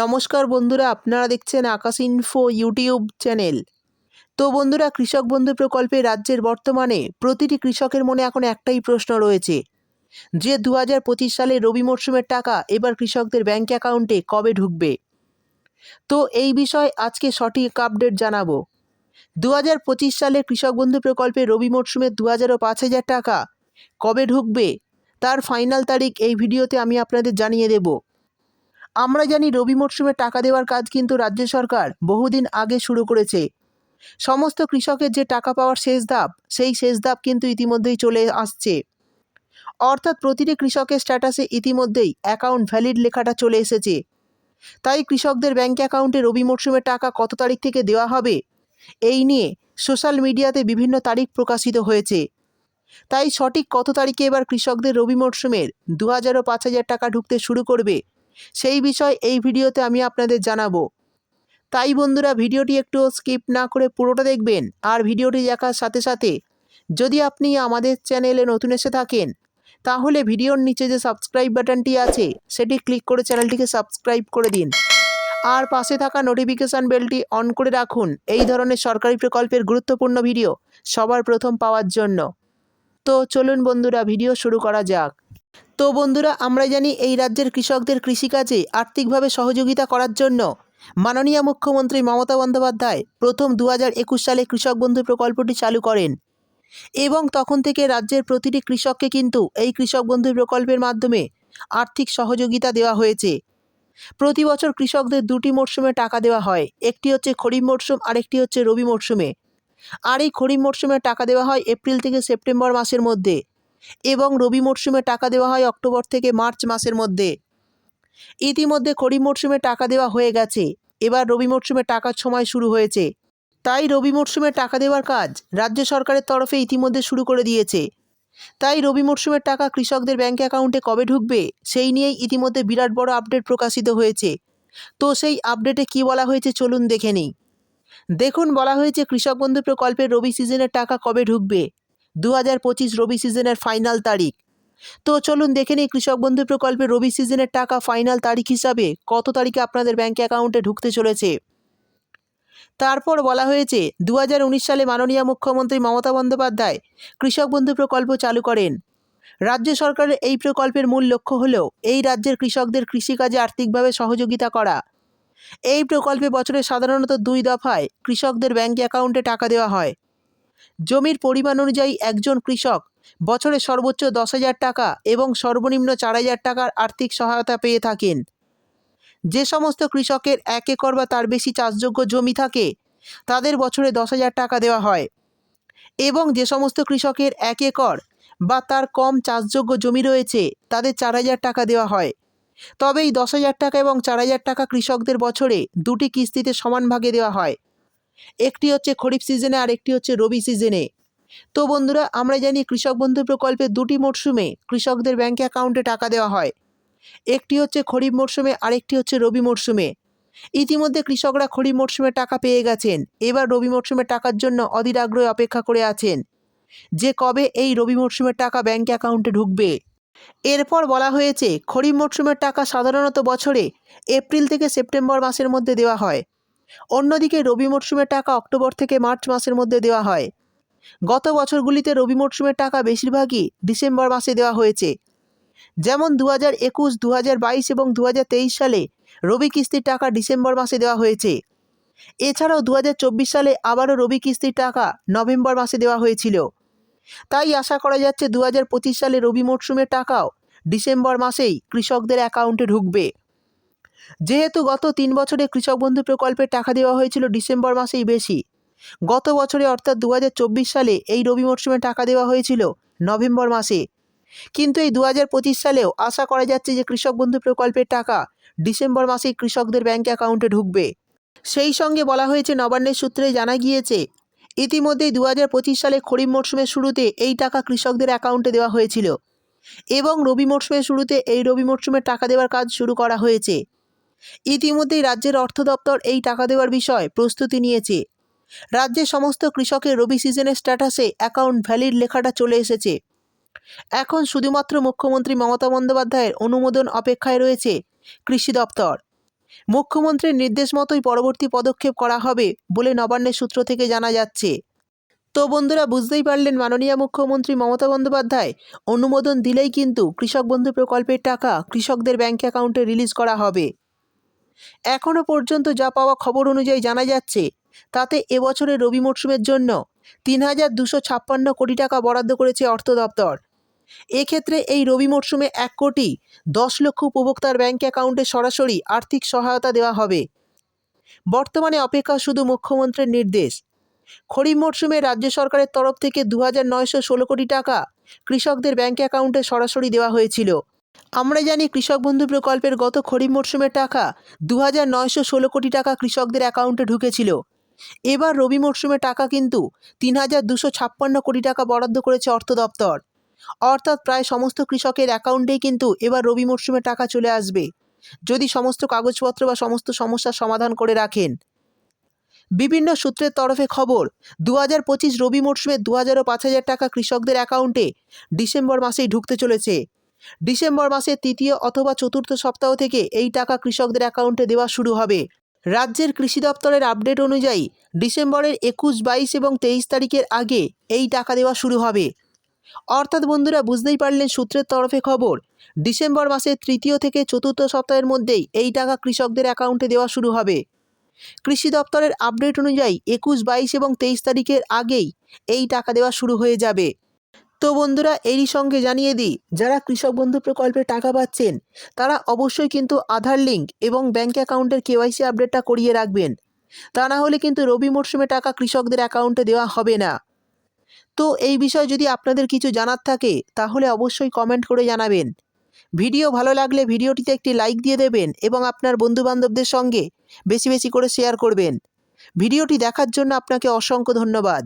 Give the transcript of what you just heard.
নমস্কার বন্ধুরা, আপনারা দেখছেন আকাশ ইনফো ইউটিউব চ্যানেল তো বন্ধুরা, কৃষক বন্ধু প্রকল্পে রাজ্যের বর্তমানে প্রতিটি কৃষকের মনে এখন একটাই প্রশ্ন রয়েছে। যে দু হাজার পঁচিশ সালে রবি মরশুমের টাকা এবার কৃষকদের ব্যাংক অ্যাকাউন্টে কবে ঢুকবে? তো এই বিষয়ে আজকে সঠিক আপডেট জানাব। দু হাজার পঁচিশ সালে কৃষক বন্ধু প্রকল্পে রবি মরশুমের দু হাজার ও পাঁচ হাজার টাকা কবে ঢুকবে? তার ফাইনাল তারিখ এই ভিডিওতে আমি আপনাদের জানিয়ে দেবো। আমরা জানি রবি মরশুমে টাকা দেওয়ার কাজ কিন্তু রাজ্য সরকার বহুদিন আগে শুরু করেছে। সমস্ত কৃষকের যে টাকা পাওয়ার শেষ ধাপ, সেই শেষ ধাপ কিন্তু ইতিমধ্যেই চলে আসছে। অর্থাৎ প্রতিটি কৃষকের স্ট্যাটাসে ইতিমধ্যেই অ্যাকাউন্ট ভ্যালিড লেখাটা চলে এসেছে। তাই কৃষকদের ব্যাঙ্ক অ্যাকাউন্টে রবি মরশুমে টাকা কত তারিখ থেকে দেওয়া হবে, এই নিয়ে সোশ্যাল মিডিয়াতে বিভিন্ন তারিখ প্রকাশিত হয়েছে। তাই সঠিক কত তারিখে এবার কৃষকদের রবি মরশুমের দু হাজার ও পাঁচ হাজার টাকা ঢুকতে শুরু করবে সেই বিষয় এই ভিডিওতে আমি আপনাদের জানাব। তাই বন্ধুরা, ভিডিওটি একটু স্কিপ না করে পুরোটা দেখবেন আর ভিডিওটি দেখার সাথে সাথে যদি আপনি আমাদের চ্যানেলে নতুন এসে থাকেন, তাহলে ভিডিওর নিচে যে সাবস্ক্রাইব বাটনটি আছে, সেটি ক্লিক করে চ্যানেলটিকে সাবস্ক্রাইব করে দিন। আর পাশে থাকা নোটিফিকেশান বেলটি অন করে রাখুন। এই ধরনের সরকারি প্রকল্পের গুরুত্বপূর্ণ ভিডিও সবার প্রথম পাওয়ার জন্য। তো চলুন বন্ধুরা, ভিডিও শুরু করা যাক। তো বন্ধুরা আমরা জানি এই রাজ্যের কৃষকদের কৃষিকাজে আর্থিকভাবে সহযোগিতা করার জন্য। মাননীয় মুখ্যমন্ত্রী মমতা বন্দ্যোপাধ্যায় প্রথম দু হাজার একুশ সালে কৃষক বন্ধু প্রকল্পটি চালু করেন এবং তখন থেকে রাজ্যের প্রতিটি কৃষককে কিন্তু এই কৃষক বন্ধু প্রকল্পের মাধ্যমে আর্থিক সহযোগিতা দেওয়া হয়েছে। প্রতি বছর কৃষকদের দুটি মরশুমে টাকা দেওয়া হয়, একটি হচ্ছে খরিফ মরশুম, আরেকটি হচ্ছে রবি মরশুমে। আর এই খরিফ মরশুমে টাকা দেওয়া হয় এপ্রিল থেকে সেপ্টেম্বর মাসের মধ্যে। এবং রবি মরশুমে টাকা দেওয়া হয় অক্টোবর থেকে মার্চ মাসের মধ্যে। ইতিমধ্যে খরিফ মরশুমে টাকা দেওয়া হয়ে গেছে। এবার রবি মরশুমে টাকার সময় শুরু হয়েছে। তাই রবি মরশুমে টাকা দেওয়ার কাজ রাজ্য সরকারের তরফে ইতিমধ্যে শুরু করে দিয়েছে। তাই রবি মরশুমের টাকা কৃষকদের ব্যাংক অ্যাকাউন্টে কবে ঢুকবে সেই নিয়েই ইতিমধ্যে বিরাট বড় আপডেট প্রকাশিত হয়েছে। তো সেই আপডেটে কি বলা হয়েছে চলুন দেখে নিই। দেখুন, বলা হয়েছে কৃষক বন্ধু প্রকল্পের রবি সিজনের টাকা কবে ঢুকবে। দু হাজার পঁচিশ রবি সিজনের ফাইনাল তারিখ। তো চলুন দেখে নিই কৃষক বন্ধু প্রকল্পে রবি সিজনের টাকা ফাইনাল তারিখ হিসাবে কত তারিখে আপনাদের ব্যাঙ্ক অ্যাকাউন্টে ঢুকতে চলেছে। তারপর বলা হয়েছে দু হাজার উনিশ সালে মাননীয় মুখ্যমন্ত্রী মমতা বন্দ্যোপাধ্যায় কৃষক বন্ধু প্রকল্প চালু করেন। রাজ্য সরকারের এই প্রকল্পের মূল লক্ষ্য হল এই রাজ্যের কৃষকদের কৃষিকাজে আর্থিকভাবে সহযোগিতা করা। এই প্রকল্পে বছরে সাধারণত দুই দফায় কৃষকদের ব্যাঙ্ক অ্যাকাউন্টে টাকা দেওয়া হয়। জমির পরিমাণ অনুযায়ী একজন কৃষক, বছরে সর্বোচ্চ দশ হাজার টাকা এবং সর্বনিম্ন চার হাজার টাকার আর্থিক সহায়তা পেয়ে থাকেন। যে সমস্ত কৃষকের এক একর বা তার বেশি চাষযোগ্য জমি থাকে, তাদের বছরে দশ হাজার টাকা দেওয়া হয়। এবং যে সমস্ত কৃষকের এক একর বা তার কম চাষযোগ্য জমি রয়েছে, তাদের চার হাজার টাকা দেওয়া হয়। তবে এই দশ হাজার টাকা এবং চার হাজার টাকা কৃষকদের বছরে দুটি কিস্তিতে সমান ভাগে দেওয়া হয়। একটি হচ্ছে খরিফ সিজনে আর একটি হচ্ছে রবি সিজনে। তো বন্ধুরা, আমরা জানি কৃষক বন্ধু প্রকল্পে দুটি মরশুমে কৃষকদের ব্যাঙ্ক অ্যাকাউন্টে টাকা দেওয়া হয়। একটি হচ্ছে খরিফ মরশুমে, আরেকটি হচ্ছে রবি মরশুমে। ইতিমধ্যে কৃষকরা খরিফ মরশুমে টাকা পেয়ে গেছেন। এবার রবি মরশুমে টাকার জন্য অধীর আগ্রহে অপেক্ষা করে আছেন। যে কবে এই রবি মরশুমের টাকা ব্যাঙ্ক অ্যাকাউন্টে ঢুকবে। এরপর বলা হয়েছে, খরিফ মরশুমের টাকা সাধারণত বছরে এপ্রিল থেকে সেপ্টেম্বর মাসের মধ্যে দেওয়া হয়। অন্যদিকে রবি মরশুমের টাকা অক্টোবর থেকে মার্চ মাসের মধ্যে দেওয়া হয়। গত বছরগুলিতে রবি মরশুমের টাকা বেশিরভাগই ডিসেম্বর মাসে দেওয়া হয়েছে। যেমন দু হাজার একুশ দু হাজার বাইশ এবং দু হাজার তেইশ সালে রবি কিস্তির টাকা ডিসেম্বর মাসে দেওয়া হয়েছে। এছাড়াও দু হাজার চব্বিশ সালে আবারও রবি কিস্তির টাকা নভেম্বর মাসে দেওয়া হয়েছিল। তাই আশা করা যাচ্ছে দু হাজার পঁচিশ সালে রবি মরশুমের টাকাও ডিসেম্বর মাসেই কৃষকদের অ্যাকাউন্টে ঢুকবে। যেহেতু গত তিন বছরে কৃষক বন্ধু প্রকল্পের টাকা দেওয়া হয়েছিল ডিসেম্বর মাসেই বেশি। গত বছরে অর্থাৎ দু হাজার চব্বিশ সালে এই রবি মরশুমে টাকা দেওয়া হয়েছিল নভেম্বর মাসে। কিন্তু এই দু হাজার পঁচিশ সালেও আশা করা যাচ্ছে যে কৃষক বন্ধু প্রকল্পের টাকা ডিসেম্বর মাসেই কৃষকদের ব্যাঙ্ক অ্যাকাউন্টে ঢুকবে। সেই সঙ্গে বলা হয়েছে, নবান্নের সূত্রে জানা গিয়েছে, ইতিমধ্যেই দু হাজার পঁচিশ সালে খরিফ মরশুমের শুরুতে এই টাকা কৃষকদের অ্যাকাউন্টে দেওয়া হয়েছিল এবং রবি মরশুমের শুরুতে এই রবি মরশুমে টাকা দেওয়ার কাজ শুরু করা হয়েছে। ইতিমধ্যেই রাজ্যের অর্থ দপ্তর এই টাকা দেওয়ার বিষয়ে প্রস্তুতি নিয়েছে। রাজ্যের সমস্ত কৃষকের রবি সিজনের স্ট্যাটাসে অ্যাকাউন্ট ভ্যালিড লেখাটা চলে এসেছে। এখন শুধুমাত্র মুখ্যমন্ত্রী মমতা বন্দ্যোপাধ্যায়ের অনুমোদন অপেক্ষায় রয়েছে কৃষি দপ্তর। মুখ্যমন্ত্রীর নির্দেশ মতোই পরবর্তী পদক্ষেপ করা হবে বলে নবান্নের সূত্র থেকে জানা যাচ্ছে। তো বন্ধুরা, বুঝতেই পারলেন মাননীয় মুখ্যমন্ত্রী মমতা বন্দ্যোপাধ্যায় অনুমোদন দিলেই কিন্তু কৃষক বন্ধু প্রকল্পের টাকা কৃষকদের ব্যাঙ্ক অ্যাকাউন্টে রিলিজ করা হবে। এখনও পর্যন্ত যা পাওয়া খবর অনুযায়ী জানা যাচ্ছে, তাতে এবছরের রবি মরশুমের জন্য তিন হাজার দুশো ছাপ্পান্ন কোটি টাকা বরাদ্দ করেছে অর্থ দপ্তর। এক্ষেত্রে এই রবি মরশুমে এক কোটি দশ লক্ষ উপভোক্তার ব্যাঙ্ক অ্যাকাউন্টে সরাসরি আর্থিক সহায়তা দেওয়া হবে। বর্তমানে অপেক্ষা শুধু মুখ্যমন্ত্রীর নির্দেশ। খরিফ মরশুমে রাজ্য সরকারের তরফ থেকে দু হাজার নয়শো ষোলো কোটি টাকা কৃষকদের ব্যাঙ্ক অ্যাকাউন্টে সরাসরি দেওয়া হয়েছিল। আমরা জানি কৃষক বন্ধু প্রকল্পের গত খরিফ মরশুমের টাকা দু হাজার নয়শো ষোলো কোটি টাকা কৃষকদের অ্যাকাউন্টে ঢুকেছিল। এবার রবি মরশুমে টাকা কিন্তু তিন হাজার দুশো ছাপ্পান্ন কোটি টাকা বরাদ্দ করেছে অর্থ দপ্তর। অর্থাৎ প্রায় সমস্ত কৃষকের অ্যাকাউন্টেই কিন্তু এবার রবি মরশুমে টাকা চলে আসবে। যদি সমস্ত কাগজপত্র বা সমস্ত সমস্যার সমাধান করে রাখেন। বিভিন্ন সূত্রের তরফে খবর দু হাজার পঁচিশ রবি মরশুমে দু হাজার ও পাঁচ হাজার টাকা কৃষকদের অ্যাকাউন্টে ডিসেম্বর মাসেই ঢুকতে চলেছে। ডিসেম্বর মাসের তৃতীয় অথবা চতুর্থ সপ্তাহ থেকে এই টাকা কৃষকদের অ্যাকাউন্টে দেওয়া শুরু হবে। রাজ্যের কৃষি দপ্তরের আপডেট অনুযায়ী ডিসেম্বরের একুশ, বাইশ এবং তেইশ তারিখের আগে এই টাকা দেওয়া শুরু হবে। অর্থাৎ বন্ধুরা, বুঝতেই পারলেন সূত্রের তরফে খবর, ডিসেম্বর মাসের তৃতীয় থেকে চতুর্থ সপ্তাহের মধ্যেই এই টাকা কৃষকদের অ্যাকাউন্টে দেওয়া শুরু হবে। কৃষি দপ্তরের আপডেট অনুযায়ী একুশ, বাইশ এবং তেইশ তারিখের আগেই এই টাকা দেওয়া শুরু হয়ে যাবে। তো বন্ধুরা এরই সঙ্গে জানিয়ে দিই, যারা কৃষক বন্ধু প্রকল্পে টাকা পাচ্ছেন, তারা অবশ্যই কিন্তু আধার লিঙ্ক এবং ব্যাঙ্ক অ্যাকাউন্টের কেওয়াইসি আপডেটটা করিয়ে রাখবেন। তা না হলে কিন্তু রবি মরশুমে টাকা কৃষকদের অ্যাকাউন্টে দেওয়া হবে না। তো এই বিষয়ে যদি আপনাদের কিছু জানার থাকে, তাহলে অবশ্যই কমেন্ট করে জানাবেন। ভিডিও ভালো লাগলে ভিডিওটিতে একটি লাইক দিয়ে দেবেন এবং আপনার বন্ধুবান্ধবদের সঙ্গে বেশি বেশি করে শেয়ার করবেন। ভিডিওটি দেখার জন্য আপনাকে অসংখ্য ধন্যবাদ।